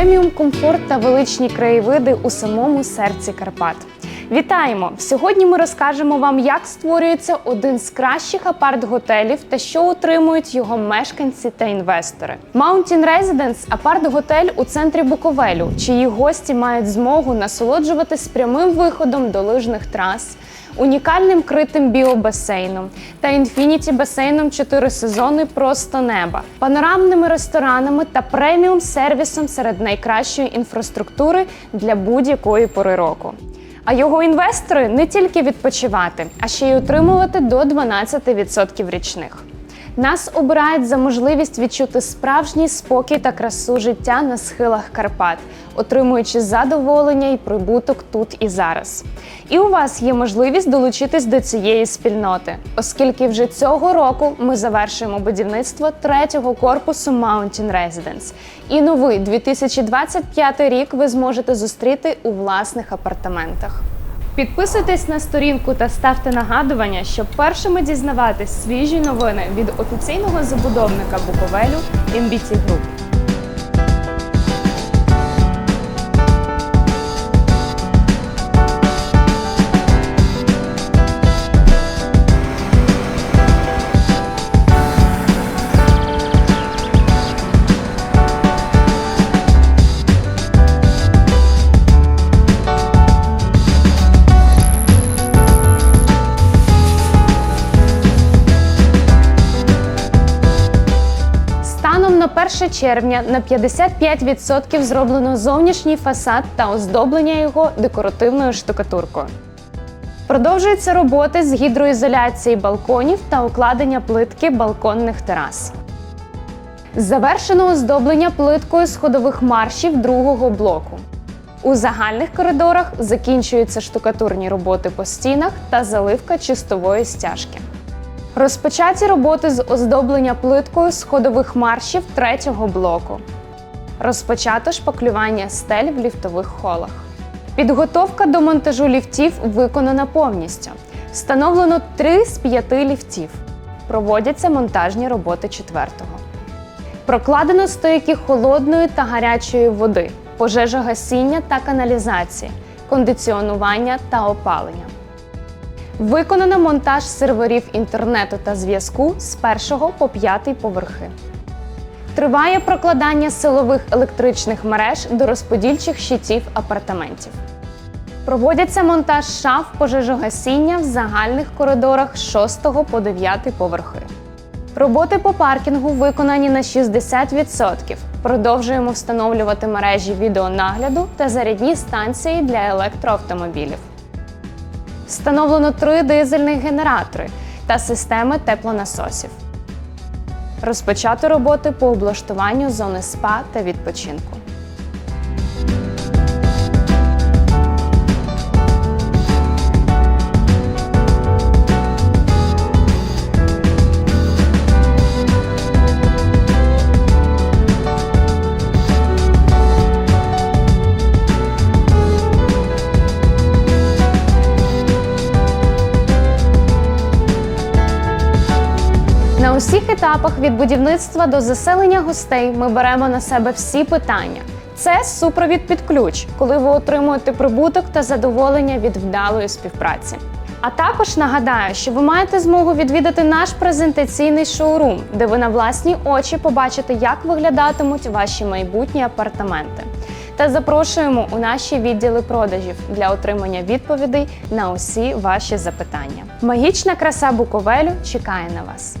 преміум комфорт та величні краєвиди у самому серці Карпат. Вітаємо! Сьогодні ми розкажемо вам, як створюється один з кращих апарт-готелів та що отримують його мешканці та інвестори. Mountain Residence – апарт-готель у центрі Буковелю, чиї гості мають змогу насолоджуватись прямим виходом до лижних трас, унікальним критим біобасейном та інфініті басейном 4 сезони просто неба, панорамними ресторанами та преміум сервісом серед найкращої інфраструктури для будь-якої пори року. А його інвестори не тільки відпочивати, а ще й отримувати до 12% річних. Нас обирають за можливість відчути справжній спокій та красу життя на схилах Карпат, отримуючи задоволення і прибуток тут і зараз. І у вас є можливість долучитись до цієї спільноти, оскільки вже цього року ми завершуємо будівництво третього корпусу Mountain Residence. І новий 2025 рік ви зможете зустріти у власних апартаментах. Підписуйтесь на сторінку та ставте нагадування, щоб першими дізнаватись свіжі новини від офіційного забудовника Буковелю MBT Group. На 1 червня на 55% зроблено зовнішній фасад та оздоблення його декоративною штукатуркою. Продовжуються роботи з гідроізоляції балконів та укладення плитки балконних терас. Завершено оздоблення плиткою сходових маршів другого блоку. У загальних коридорах закінчуються штукатурні роботи по стінах та заливка чистової стяжки. Розпочаті роботи з оздоблення плиткою сходових маршів третього блоку. Розпочато шпаклювання стель в ліфтових холах. Підготовка до монтажу ліфтів виконана повністю. Встановлено 3 з 5 ліфтів. Проводяться монтажні роботи четвертого. Прокладено стояки холодної та гарячої води, пожежогасіння та каналізації, кондиціонування та опалення. Виконано монтаж серверів інтернету та зв'язку з першого по п'ятий поверхи. Триває прокладання силових електричних мереж до розподільчих щитів апартаментів. Проводяться монтаж шаф пожежогасіння в загальних коридорах з 6 по 9 поверхи. Роботи по паркінгу виконані на 60%. Продовжуємо встановлювати мережі відеонагляду та зарядні станції для електроавтомобілів. Встановлено три дизельних генератори та системи теплонасосів. Розпочато роботи по облаштуванню зони СПА та відпочинку. На усіх етапах від будівництва до заселення гостей ми беремо на себе всі питання. Це супровід під ключ, коли ви отримуєте прибуток та задоволення від вдалої співпраці. А також нагадаю, що ви маєте змогу відвідати наш презентаційний шоурум, де ви на власні очі побачите, як виглядатимуть ваші майбутні апартаменти. Та запрошуємо у наші відділи продажів для отримання відповідей на усі ваші запитання. Магічна краса Буковелю чекає на вас.